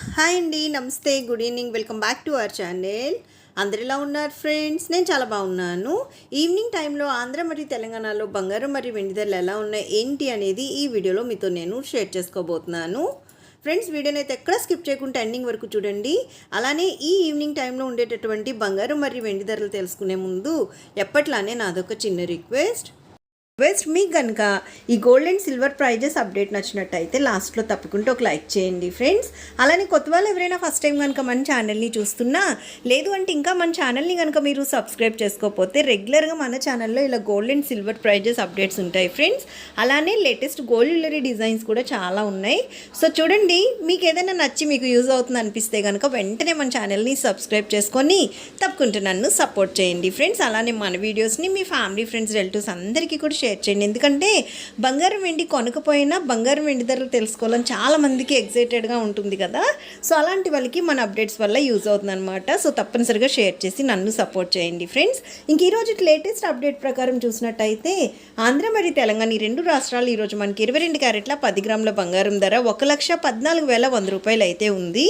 Hi అండి నమస్తే good evening welcome back to our channel. అందరిలా ఉన్నారు ఫ్రెండ్స్? నేను చాలా బాగున్నాను. ఈవినింగ్ టైంలో ఆంధ్ర మరియు తెలంగాణలో బంగారం మరియు వెండి ధరలు ఎలా ఉన్నాయి ఏంటి అనేది ఈ వీడియోలో మీతో నేను షేర్ చేసుకోబోతున్నాను. ఫ్రెండ్స్ వీడియోని అయితే ఎక్కడ స్కిప్ చేయకుండా ఎండింగ్ వరకు చూడండి. అలానే ఈ ఈవినింగ్ టైంలో ఉండేటటువంటి బంగారం మరియు వెండి ధరలు తెలుసుకునే ముందు ఎప్పట్లానే నాదొక చిన్న రిక్వెస్ట్. వెస్ట్ మీకు కనుక ఈ gold and silver prices update నచ్చినట్టయితే లాస్ట్లో తప్పకుండా ఒక లైక్ చేయండి ఫ్రెండ్స్ అలానే కొత్త వాళ్ళు ఎవరైనా ఫస్ట్ టైం కనుక మన ఛానల్ని చూస్తున్నా లేదు అంటే ఇంకా మన ఛానల్ని కనుక మీరు సబ్స్క్రైబ్ చేసుకోకపోతే రెగ్యులర్గా మన ఛానల్లో ఇలా gold and silver prices updates ఉంటాయి ఫ్రెండ్స్ అలానే లేటెస్ట్ గోల్డ్ జ్యువెలరీ డిజైన్స్ కూడా చాలా ఉన్నాయి. సో చూడండి మీకు ఏదైనా నచ్చి మీకు యూజ్ అవుతుంది అనిపిస్తే కనుక వెంటనే మన ఛానల్ని సబ్స్క్రైబ్ చేసుకొని తప్పకుండా నన్ను సపోర్ట్ చేయండి ఫ్రెండ్స్ అలానే మన వీడియోస్ని మీ ఫ్యామిలీ ఫ్రెండ్స్ రిలేటివ్స్ అందరికీ కూడా షేర్ చేయండి ఎందుకంటే బంగారం వెండి కొనకపోయినా బంగారం వెండి ధరలు తెలుసుకోవాలని చాలా మందికి ఎగ్జైటెడ్గా ఉంటుంది కదా. సో అలాంటి వాళ్ళకి మన అప్డేట్స్ వల్ల యూజ్ అవుతుంది అనమాట సో తప్పనిసరిగా షేర్ చేసి నన్ను సపోర్ట్ చేయండి ఫ్రెండ్స్ ఇంక ఈరోజు లేటెస్ట్ అప్డేట్ ప్రకారం చూసినట్టయితే ఆంధ్ర మరియు తెలంగాణ ఈ రెండు రాష్ట్రాలు ఈరోజు మనకి ఇరవై రెండు క్యారెట్ల పది గ్రాముల బంగారం ధర ఒక లక్ష పద్నాలుగు వేల వంద రూపాయలు అయితే ఉంది.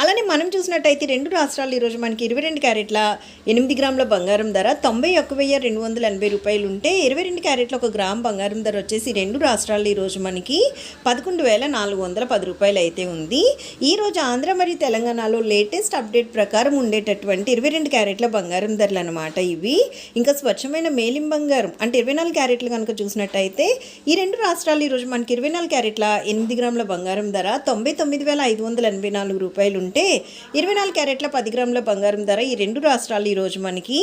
అలానే మనం చూసినట్టయితే రెండు రాష్ట్రాలు ఈరోజు మనకి ఇరవై రెండు క్యారెట్ల ఎనిమిది గ్రాముల బంగారం ధర తొంభై ఒక్క వెయ్యి రెండు వందల ఎనభై రూపాయలు ఉంటే ఇరవై రెండు క్యారెట్ల ఒక గ్రామ్ బంగారం ధర వచ్చేసి రెండు రాష్ట్రాలు ఈరోజు మనకి పదకొండు వేల నాలుగు వందల పది రూపాయలు అయితే ఉంది. ఈరోజు ఆంధ్ర మరియు తెలంగాణలో లేటెస్ట్ అప్డేట్ ప్రకారం ఉండేటటువంటి ఇరవై రెండు క్యారెట్ల బంగారం ధరలు అనమాట ఇవి. ఇంకా స్వచ్ఛమైన మేలిం బంగారం అంటే ఇరవై నాలుగు క్యారెట్లు కనుక చూసినట్టయితే ఈ రెండు రాష్ట్రాలు ఈరోజు మనకి ఇరవై నాలుగు క్యారెట్ల ఎనిమిది గ్రాముల బంగారం ధర తొంభై తొమ్మిది వేల ఐదు వందల ఎనభై నాలుగు రూపాయలు చూసుకుంటే ఇరవై నాలుగు క్యారెట్ల పది గ్రాముల బంగారం ధర ఈ రెండు రాష్ట్రాలు ఈరోజు మనకి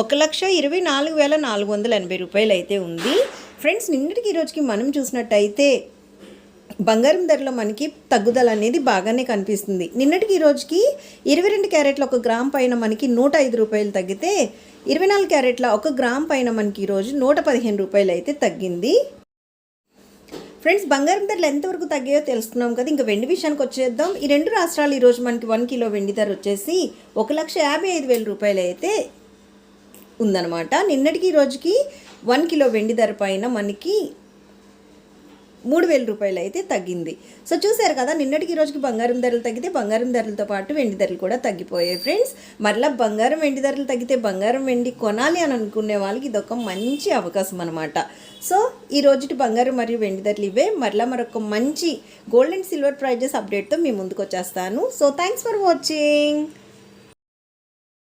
ఒక లక్ష ఇరవై నాలుగు వేల నాలుగు వందల ఎనభై రూపాయలు అయితే ఉంది. ఫ్రెండ్స్ నిన్నటికి ఈ రోజుకి మనం చూసినట్టయితే బంగారం ధరలో మనకి తగ్గుదల అనేది బాగానే కనిపిస్తుంది. నిన్నటికి ఈ రోజుకి ఇరవై రెండు క్యారెట్ల ఒక గ్రామ్ పైన మనకి నూట ఐదు రూపాయలు తగ్గితే ఇరవై నాలుగు క్యారెట్ల ఒక గ్రామ్ పైన మనకి ఈరోజు నూట పదిహేను రూపాయలు అయితే తగ్గింది. ఫ్రెండ్స్ బంగారం ధరలు ఎంతవరకు తగ్గాయో తెలుసుకున్నాం కదా. ఇంకా వెండి విషయానికి వచ్చేద్దాం. ఈ రెండు రాష్ట్రాలు ఈరోజు మనకి వన్ కిలో వెండి ధర వచ్చేసి ఒక లక్ష యాభై ఐదు వేల రూపాయలు అయితే ఉందన్నమాట. నిన్నటికి ఈ రోజుకి వన్ కిలో వెండి ధర పైన మనకి మూడు వేల రూపాయలు అయితే తగ్గింది. సో చూసారు కదా నిన్నటికి రోజుకి బంగారం ధరలు తగ్గితే బంగారం ధరలతో పాటు వెండి ధరలు కూడా తగ్గిపోయాయి ఫ్రెండ్స్. మరలా బంగారం వెండి ధరలు తగ్గితే బంగారం వెండి కొనాలి అని అనుకునే వాళ్ళకి ఇదొక మంచి అవకాశం అనమాట సో ఈ రోజుటి బంగారం మరియు వెండి ధరలు ఇవే. మరలా మరొక మంచి గోల్డ్ అండ్ సిల్వర్ ప్రైజెస్ అప్డేట్తో మీ ముందుకు వచ్చేస్తాను. So thanks for watching